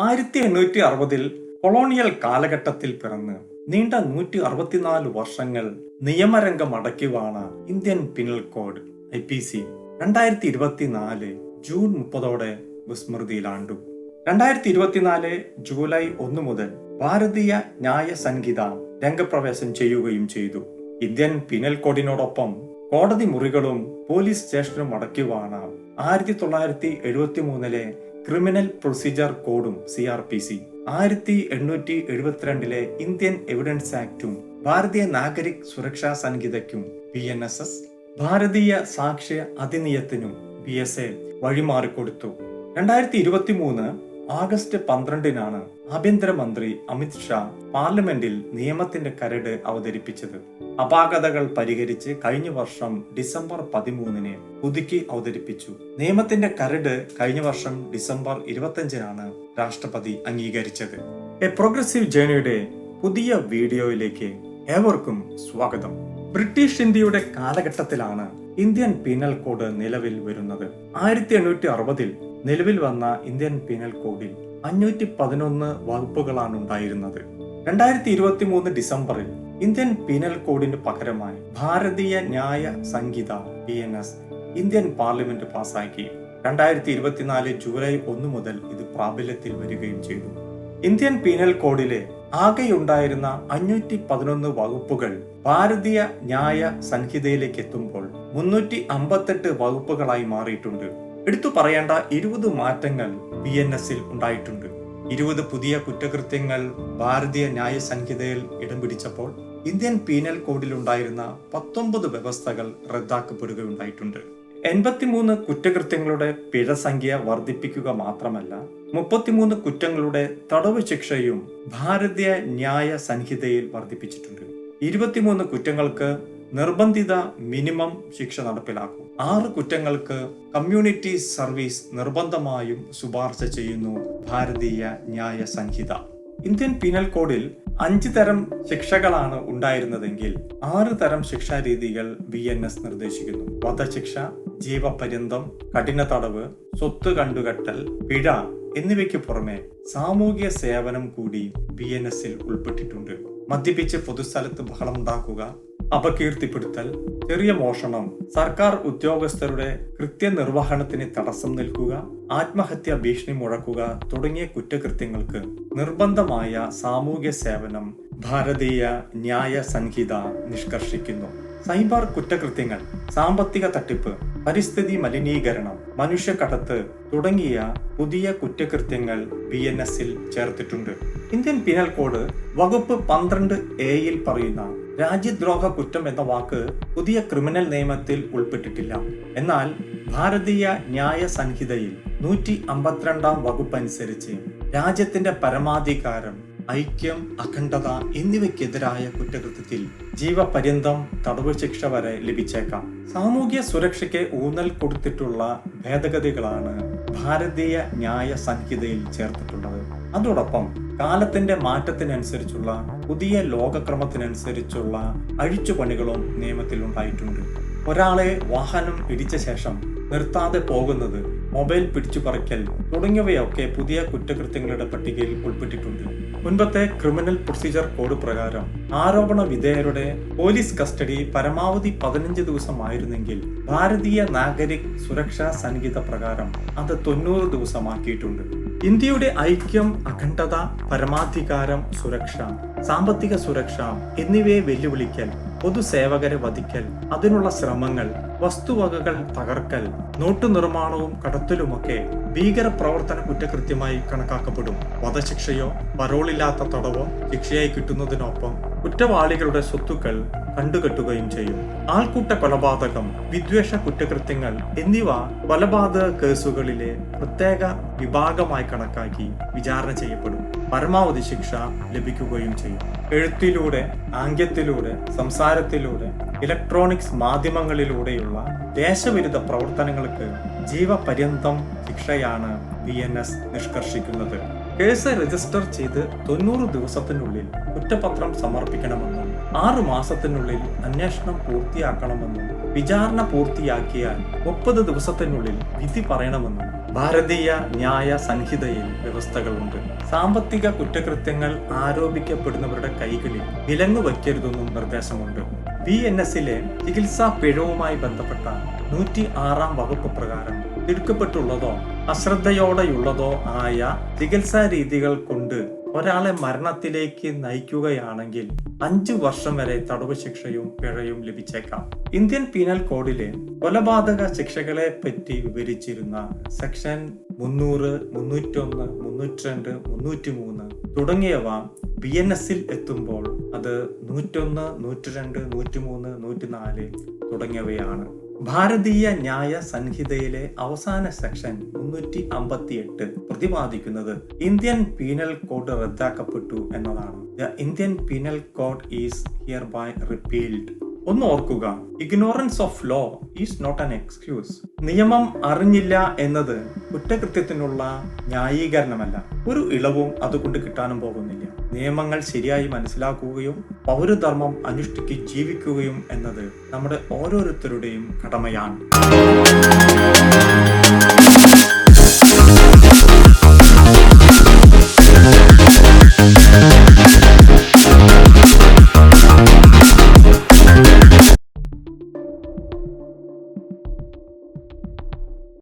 ആയിരത്തി എണ്ണൂറ്റി അറുപതിൽ കൊളോണിയൽ കാലഘട്ടത്തിൽ പിറന്ന് നീണ്ട നൂറ്റി അറുപത്തിനാല് വർഷങ്ങൾ നിയമരംഗം അടയ്ക്കുവാണ് Indian penal code I P C. രണ്ടായിരത്തി ഇരുപത്തിനാല് ജൂൺ മുപ്പതോടെ വിസ്മൃതിയിലാണ്ടു. രണ്ടായിരത്തി ഇരുപത്തിനാല് ജൂലൈ ഒന്ന് മുതൽ ഭാരതീയ ന്യായ സംഹിത രംഗപ്രവേശം ചെയ്യുകയും ചെയ്തു. ഇന്ത്യൻ പിനൽ കോഡിനോടൊപ്പം കോടതി മുറികളും പോലീസ് സ്റ്റേഷനും അടയ്ക്കുവാണ് ആയിരത്തി തൊള്ളായിരത്തി എഴുപത്തി മൂന്നിലെ ക്രിമിനൽ പ്രൊസീജിയർ കോഡും സി ആർ പി സി. ആയിരത്തി എണ്ണൂറ്റി എഴുപത്തിരണ്ടിലെ ഇന്ത്യൻ എവിഡൻസ് ആക്ടും Bharatiya Nagarik Suraksha സംഹിതയ്ക്കും B N S S Bharatiya Sakshya അധിനിയത്തിനും B S A വഴിമാറിക്കൊടുത്തു. രണ്ടായിരത്തി ഇരുപത്തി മൂന്ന് ആഗസ്റ്റ് പന്ത്രണ്ടിനാണ് ആഭ്യന്തരമന്ത്രി അമിത് ഷാ പാർലമെന്റിൽ നിയമത്തിന്റെ കരട് അവതരിപ്പിച്ചത്. അപാകതകൾ പരിഹരിച്ച് കഴിഞ്ഞ വർഷം ഡിസംബർ പതിമൂന്നിന് പുതുക്കി അവതരിപ്പിച്ചു. നിയമത്തിന്റെ കരട് കഴിഞ്ഞ വർഷം ഡിസംബർ ഇരുപത്തിയഞ്ചിനാണ് രാഷ്ട്രപതി അംഗീകരിച്ചത്. എ പ്രോഗ്രസീവ് ജേണിയുടെ പുതിയ വീഡിയോയിലേക്ക് ഏവർക്കും സ്വാഗതം. ബ്രിട്ടീഷ് ഇന്ത്യയുടെ കാലഘട്ടത്തിലാണ് ഇന്ത്യൻ പീനൽ കോഡ് നിലവിൽ വരുന്നത്. ആയിരത്തി എണ്ണൂറ്റി അറുപതിൽ നിലവിൽ വന്ന ഇന്ത്യൻ പീനൽ കോഡിൽ അഞ്ഞൂറ്റി പതിനൊന്ന് വകുപ്പുകളാണ് ഉണ്ടായിരുന്നത്. രണ്ടായിരത്തി ഇരുപത്തി മൂന്ന് ഡിസംബറിൽ ഇന്ത്യൻ പീനൽ കോഡിന് പകരമായി Bharatiya Nyaya Sanhita P N S Indian parliament പാസാക്കി രണ്ടായിരത്തി ഇരുപത്തിനാല് ജൂലൈ ഒന്ന് മുതൽ ഇത് പ്രാബല്യത്തിൽ വരികയും ചെയ്തു. ഇന്ത്യൻ പീനൽ കോഡിലെ ആകെയുണ്ടായിരുന്ന അഞ്ഞൂറ്റി പതിനൊന്ന് വകുപ്പുകൾ ഭാരതീയ ന്യായ സംഹിതയിലേക്ക് എത്തുമ്പോൾ മുന്നൂറ്റി അമ്പത്തെട്ട് വകുപ്പുകളായി മാറിയിട്ടുണ്ട്. എടുത്തു പറയേണ്ട ഇരുപത് മാറ്റങ്ങൾ ബി എൻ എസിൽ ഉണ്ടായിട്ടുണ്ട്. ഇരുപത് പുതിയ കുറ്റകൃത്യങ്ങൾ ഭാരതീയ ന്യായ സംഹിതയിൽ ഇടം പിടിച്ചപ്പോൾ ഇന്ത്യൻ പീനൽ കോഡിൽ ഉണ്ടായിരുന്ന പത്തൊമ്പത് വ്യവസ്ഥകൾ റദ്ദാക്കപ്പെടുകയുണ്ടായിട്ടുണ്ട്. എൺപത്തിമൂന്ന് കുറ്റകൃത്യങ്ങളുടെ പിഴ സംഖ്യ വർദ്ധിപ്പിക്കുക മാത്രമല്ല മുപ്പത്തിമൂന്ന് കുറ്റങ്ങളുടെ തടവ് ശിക്ഷയും ഭാരതീയ ന്യായ സംഹിതയിൽ വർദ്ധിപ്പിച്ചിട്ടുണ്ട്. ഇരുപത്തിമൂന്ന് കുറ്റങ്ങൾക്ക് നിർബന്ധിത മിനിമം ശിക്ഷ നടപ്പിലാക്കും. ആറ് കുറ്റങ്ങൾക്ക് കമ്മ്യൂണിറ്റി സർവീസ് നിർബന്ധമായും ശുപാർശ ചെയ്യുന്നു ഭാരതീയ ന്യായ സംഹിത. ഇന്ത്യൻ പീനൽ കോഡിൽ അഞ്ച് തരം ശിക്ഷകളാണ് ഉണ്ടായിരുന്നതെങ്കിൽ ആറ് തരം ശിക്ഷാരീതികൾ ബി എൻ എസ് നിർദ്ദേശിക്കുന്നു. വധശിക്ഷ ജീവപര്യന്തം കഠിന തടവ് സ്വത്ത് കണ്ടുകെട്ടൽ പിഴ എന്നിവയ്ക്ക് പുറമെ സാമൂഹിക സേവനം കൂടി ബി എൻ എസിൽ ഉൾപ്പെട്ടിട്ടുണ്ട്. മദ്യപിച്ച് പൊതുസ്ഥലത്ത് ബഹളമുണ്ടാക്കുക അപകീർത്തിപ്പെടുത്തൽ ചെറിയ മോഷണം സർക്കാർ ഉദ്യോഗസ്ഥരുടെ കൃത്യനിർവഹണത്തിന് തടസ്സം നിൽക്കുക ആത്മഹത്യ ഭീഷണി മുഴക്കുക തുടങ്ങിയ കുറ്റകൃത്യങ്ങൾക്ക് നിർബന്ധമായ സാമൂഹ്യ സേവനം ഭാരതീയ ന്യായ സംഹിത നിഷ്കർഷിക്കുന്നു. സൈബർ കുറ്റകൃത്യങ്ങൾ സാമ്പത്തിക തട്ടിപ്പ് പരിസ്ഥിതി മലിനീകരണം മനുഷ്യക്കടത്ത് തുടങ്ങിയ പുതിയ കുറ്റകൃത്യങ്ങൾ ബി എൻ എസിൽ ചേർത്തിട്ടുണ്ട്. ഇന്ത്യൻ പിനൽ കോഡ് വകുപ്പ് പന്ത്രണ്ട് എയിൽ പറയുന്ന രാജ്യദ്രോഹ കുറ്റം എന്ന വാക്ക് പുതിയ ക്രിമിനൽ നിയമത്തിൽ ഉൾപ്പെട്ടിട്ടില്ല. എന്നാൽ ഭാരതീയ ന്യായ സംഹിതയിൽ നൂറ്റി അമ്പത്തിരണ്ടാം വകുപ്പ് അനുസരിച്ച് രാജ്യത്തിന്റെ പരമാധികാരം ഐക്യം അഖണ്ഡത എന്നിവയ്ക്കെതിരായ കുറ്റകൃത്യത്തിൽ ജീവപര്യന്തം തടവ് ശിക്ഷ വരെ ലഭിച്ചേക്കാം. സാമൂഹ്യ സുരക്ഷയ്ക്ക് ഊന്നൽ കൊടുത്തിട്ടുള്ള ഭേദഗതികളാണ് ഭാരതീയ ന്യായ സംഹിതയിൽ ചേർത്തിട്ടുള്ളത്. അതോടൊപ്പം കാലത്തിന്റെ മാറ്റത്തിനനുസരിച്ചുള്ള പുതിയ ലോകക്രമത്തിനനുസരിച്ചുള്ള അഴിച്ചുപണികളും നിയമത്തിൽ ഉണ്ടായിട്ടുണ്ട്. ഒരാളെ വാഹനം പിടിച്ച ശേഷം നിർത്താതെ പോകുന്നത് മൊബൈൽ പിടിച്ചു പറിക്കൽ തുടങ്ങിയവയൊക്കെ പുതിയ കുറ്റകൃത്യങ്ങളുടെ പട്ടികയിൽ ഉൾപ്പെട്ടിട്ടുണ്ട്. മുൻപത്തെ ക്രിമിനൽ പ്രൊസീജിയർ കോഡ് പ്രകാരം ആരോപണ വിധേയരുടെ പോലീസ് കസ്റ്റഡി പരമാവധി പതിനഞ്ച് ദിവസമായിരുന്നെങ്കിൽ ഭാരതീയ നാഗരിക് സുരക്ഷാ സംഗീത പ്രകാരം അത് തൊണ്ണൂറ് ദിവസമാക്കിയിട്ടുണ്ട്. ഇന്ത്യയുടെ ഐക്യം അഖണ്ഡത പരമാധികാരം സുരക്ഷ സാമ്പത്തിക സുരക്ഷ എന്നിവയെ വെല്ലുവിളിക്കൽ പൊതുസേവകരെ വധിക്കൽ അതിനുള്ള ശ്രമങ്ങൾ വസ്തുവകകൾ തകർക്കൽ നോട്ടു നിർമ്മാണവും കടത്തലുമൊക്കെ ഭീകര പ്രവർത്തന കുറ്റകൃത്യമായി കണക്കാക്കപ്പെടും. വധശിക്ഷയോ പരോളില്ലാത്ത തടവോ ശിക്ഷയായി കിട്ടുന്നതിനൊപ്പം കുറ്റവാളികളുടെ സ്വത്തുക്കൾ കണ്ടുകെട്ടുകയും ചെയ്യും. ആൾക്കൂട്ട കൊലപാതകം വിദ്വേഷ കുറ്റകൃത്യങ്ങൾ എന്നിവ കൊലപാതക കേസുകളിലെ പ്രത്യേക വിഭാഗമായി കണക്കാക്കി വിചാരണ ചെയ്യപ്പെടും. പരമാവധി ശിക്ഷ ലഭിക്കുകയും ചെയ്യും. എഴുത്തിലൂടെ ആംഗ്യത്തിലൂടെ സംസാരത്തിലൂടെ ഇലക്ട്രോണിക്സ് മാധ്യമങ്ങളിലൂടെയുള്ള ദേശവിരുദ്ധ പ്രവർത്തനങ്ങൾക്ക് ജീവപര്യന്തം ശിക്ഷയാണ് ബി എൻ എസ് നിഷ്കർഷിക്കുന്നത്. കേസ് രജിസ്റ്റർ ചെയ്ത് തൊണ്ണൂറ് ദിവസത്തിനുള്ളിൽ കുറ്റപത്രം സമർപ്പിക്കണമെന്നും ആറു മാസത്തിനുള്ളിൽ അന്വേഷണം പൂർത്തിയാക്കണമെന്നും വിചാരണ പൂർത്തിയാക്കിയാൽ മുപ്പത് ദിവസത്തിനുള്ളിൽ വിധി പറയണമെന്നും ഭാരതീയ ന്യായ സംഹിതയിൽ വ്യവസ്ഥകളുണ്ട്. സാമ്പത്തിക കുറ്റകൃത്യങ്ങൾ ആരോപിക്കപ്പെടുന്നവരുടെ കൈകളിൽ വിലങ്ങു വയ്ക്കരുതെന്നും നിർദ്ദേശമുണ്ട്. ബി എൻ എസിലെ ചികിത്സാ പിഴവുമായി ബന്ധപ്പെട്ട നൂറ്റി ആറാം വകുപ്പ് പ്രകാരം തിടുക്കപ്പെട്ടുള്ളതോ അശ്രദ്ധയോടെയുള്ളതോ ആയ ചികിത്സാ രീതികൾ കൊണ്ട് ഒരാളെ മരണത്തിലേക്ക് നയിക്കുകയാണെങ്കിൽ അഞ്ചു വർഷം വരെ തടവ് ശിക്ഷയും പിഴയും ലഭിച്ചേക്കാം. ഇന്ത്യൻ പീനൽ കോഡിലെ കൊലപാതക ശിക്ഷകളെ പറ്റി വിവരിച്ചിരുന്ന സെക്ഷൻ മുന്നൂറ് മുന്നൂറ്റൊന്ന് മുന്നൂറ്റി രണ്ട് മുന്നൂറ്റി മൂന്ന് തുടങ്ങിയവ ബി എൻ എസിൽ എത്തുമ്പോൾ അത് നൂറ്റൊന്ന് നൂറ്റി രണ്ട് നൂറ്റി മൂന്ന് നൂറ്റി നാല് തുടങ്ങിയവയാണ്. ഭാരതീയ ന്യായ സംഹിതയിലെ അവസാന സെക്ഷൻ മുന്നൂറ്റി അമ്പത്തി എട്ട് പ്രതിപാദിക്കുന്നത് ഇന്ത്യൻ പീനൽ കോഡ് റദ്ദാക്കപ്പെട്ടു എന്നതാണ്. The Indian penal code is hereby repealed. ഒന്ന് ഓർക്കുക ignorance of law is not an excuse നിയമം അറിഞ്ഞില്ല എന്നത് കുറ്റകൃത്യത്തിനുള്ള ന്യായീകരണമല്ല. ഒരു ഇളവും അതുകൊണ്ട് കിട്ടാനും പോകുന്നില്ല. നിയമങ്ങൾ ശരിയായി മനസ്സിലാക്കുകയും പൗരധർമ്മം അനുഷ്ഠിച്ച് ജീവിക്കുകയും എന്നത് നമ്മുടെ ഓരോരുത്തരുടെയും കടമയാണ്.